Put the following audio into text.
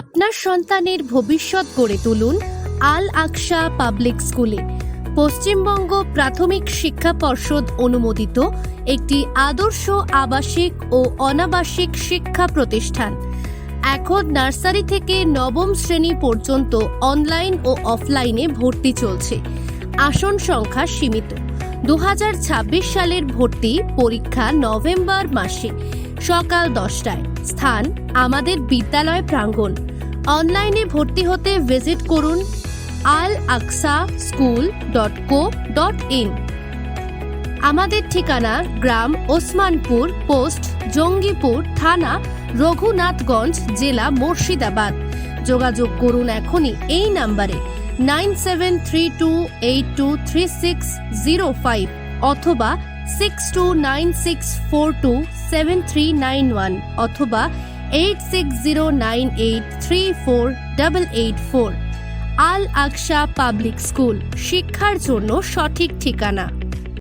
আপনার সন্তানের ভবিষ্যৎ গড়ে তুলুন আল আকশা পাবলিক স্কুলে। পশ্চিমবঙ্গ প্রাথমিক শিক্ষা পর্ষদ অনুমোদিত একটি আদর্শ আবাসিক ও অনাবাসিক শিক্ষা প্রতিষ্ঠান। এখন নার্সারি থেকে নবম শ্রেণি পর্যন্ত অনলাইন ও অফলাইনে ভর্তি চলছে। আসন সংখ্যা সীমিত। দু হাজার ছাব্বিশ সালের ভর্তি পরীক্ষা নভেম্বর মাসে। সকাল দশটায়। স্থান, আমাদের বিদ্যালয় প্রাঙ্গণ। অনলাইনে ভর্তি হতে ভিজিট করুন Al Aqsa school dot co dot in. আমাদের ঠিকানা গ্রাম ওসমানপুর পোস্ট, জঙ্গিপুর থানা, রঘুনাথগঞ্জ জেলা মুর্শিদাবাদ। যোগাযোগ করুন এখনই এই নাম্বারে nine seven three two eight two three six zero five অথবা six two nine six four two seven three nine one অথবা eight six zero nine eight three four double eight four Al Aqsa public school, শিক্ষার জন্য সঠিক ঠিকানা।